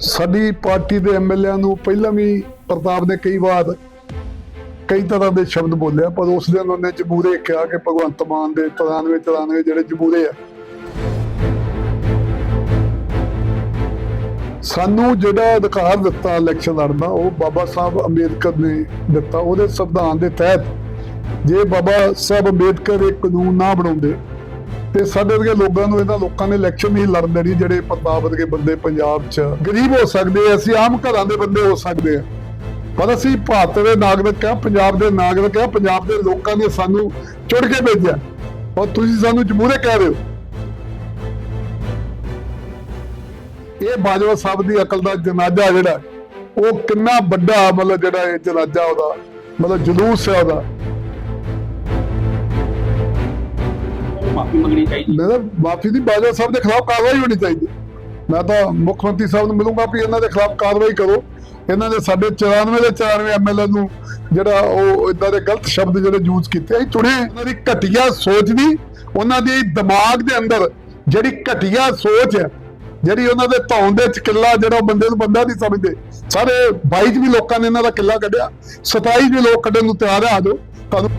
ਸਾਡੀ ਪਾਰਟੀ ਦੇ ਐਮਐਲਏ ਨੂੰ ਪਹਿਲਾਂ ਵੀ ਪ੍ਰਤਾਪ ਨੇ ਕਈ ਵਾਰ ਕਈ ਤਰ੍ਹਾਂ ਦੇ ਸ਼ਬਦ ਬੋਲਿਆ ਪਰ ਉਸ ਦਿਨ ਉਹਨੇ ਜਮੂਰੇ ਕਿਹਾ ਕਿ ਭਗਵੰਤ ਮਾਨ ਦੇ 93 94 ਜਿਹੜੇ ਜਮੂਰੇ ਆ। ਸਾਨੂੰ ਜਿਹੜਾ ਅਧਿਕਾਰ ਦਿੱਤਾ ਇਲੈਕਸ਼ਨ ਲੜਨ ਦਾ, ਉਹ ਬਾਬਾ ਸਾਹਿਬ ਅੰਬੇਦਕਰ ਨੇ ਦਿੱਤਾ। ਉਹਦੇ ਸੰਵਿਧਾਨ ਦੇ ਤਹਿਤ ਜੇ ਬਾਬਾ ਸਾਹਿਬ ਅੰਬੇਦਕਰ ਇਹ ਕਾਨੂੰਨ ਨਾ ਬਣਾਉਂਦੇ ਤੇ ਸਾਡੇ ਵਰਗੇ ਲੋਕਾਂ ਨੂੰ ਇਹਨਾਂ ਲੋਕਾਂ ਨੇ ਇਲੈਕਸ਼ਨ ਨਹੀਂ ਲੜਨ ਦੇਣੀ ਜਿਹੜੇ ਪ੍ਰਤਾਪ ਵਰਗੇ ਬੰਦੇ ਪੰਜਾਬ 'ਚ ਗਰੀਬ ਹੋ ਸਕਦੇ ਆ, ਅਸੀਂ ਆਮ ਘਰਾਂ ਦੇ ਬੰਦੇ ਹੋ ਸਕਦੇ ਆ। ਪਰ ਅਸੀਂ ਭਾਰਤ ਦੇ ਨਾਗਰਿਕ ਆ, ਪੰਜਾਬ ਦੇ ਨਾਗਰਿਕ ਆ, ਪੰਜਾਬ ਦੇ ਲੋਕਾਂ ਨੇ ਸਾਨੂੰ ਚੁੜ ਕੇ ਭੇਜਿਆ। ਔਰ ਤੁਸੀਂ ਸਾਨੂੰ ਜਮੂਰੇ ਕਹਿ ਰਹੇ ਹੋ। ਇਹ ਬਾਜਵਾ ਸਾਹਿਬ ਦੀ ਅਕਲ ਦਾ ਜਨਾਜ਼ਾ ਜਿਹੜਾ, ਉਹ ਕਿੰਨਾ ਵੱਡਾ ਮਤਲਬ ਜਿਹੜਾ ਇਹ ਜਨਾਜ਼ਾ ਉਹਦਾ, ਮਤਲਬ ਜਲੂਸ ਹੈ ਉਹਦਾ। ਮਾਫੀ ਮੰਗਣੀ ਚਾਹੀਦੀ। ਮੇਰਾ ਮਾਫੀ ਦੀ ਬਾਜਵਾ ਸਾਹਿਬ ਦੇ ਖਿਲਾਫ ਕਾਰਵਾਈ ਹੋਣੀ ਚਾਹੀਦੀ। ਮੈਂ ਤਾਂ ਮੁੱਖ ਮੰਤਰੀ ਸਾਹਿਬ ਨੂੰ ਮਿਲੂੰਗਾ ਵੀ ਇਹਨਾਂ ਦੇ ਖਿਲਾਫ ਕਾਰਵਾਈ ਕਰੋ। ਇਹਨਾਂ ਦੇ ਸਾਡੇ 94 ਦੇ 94 ਐਮਐਲਏ ਨੂੰ ਜਿਹੜਾ ਉਹ ਇਦਾਂ ਦੇ ਗਲਤ ਸ਼ਬਦ ਜਿਹੜੇ ਯੂਜ਼ ਕੀਤੇ, ਅਸੀਂ ਚੁਣੇ। ਉਹਨਾਂ ਦੀ ਘਟੀਆ ਸੋਚ ਦੀ, ਉਹਨਾਂ ਦੀ ਦਿਮਾਗ ਦੇ ਅੰਦਰ ਜਿਹੜੀ ਘਟੀਆ ਸੋਚ ਹੈ, ਜਿਹੜੀ ਉਹਨਾਂ ਦੇ ਧੌਣ ਦੇ ਕਿੱਲਾ ਜਿਹੜਾ ਉਹ ਬੰਦੇ ਨੂੰ ਬੰਦਾ ਨਹੀਂ ਸਮਝਦੇ। ਸਾਰੇ 22 ਵੀ ਲੋਕਾਂ ਨੇ ਇਹਨਾਂ ਦਾ ਕਿੱਲਾ ਕੱਢਿਆ 27 ਵੀ ਲੋਕ ਕੱਢਣ ਨੂੰ ਤਿਆਰ ਆ ਆਜੋ ਤੁਹਾਨੂੰ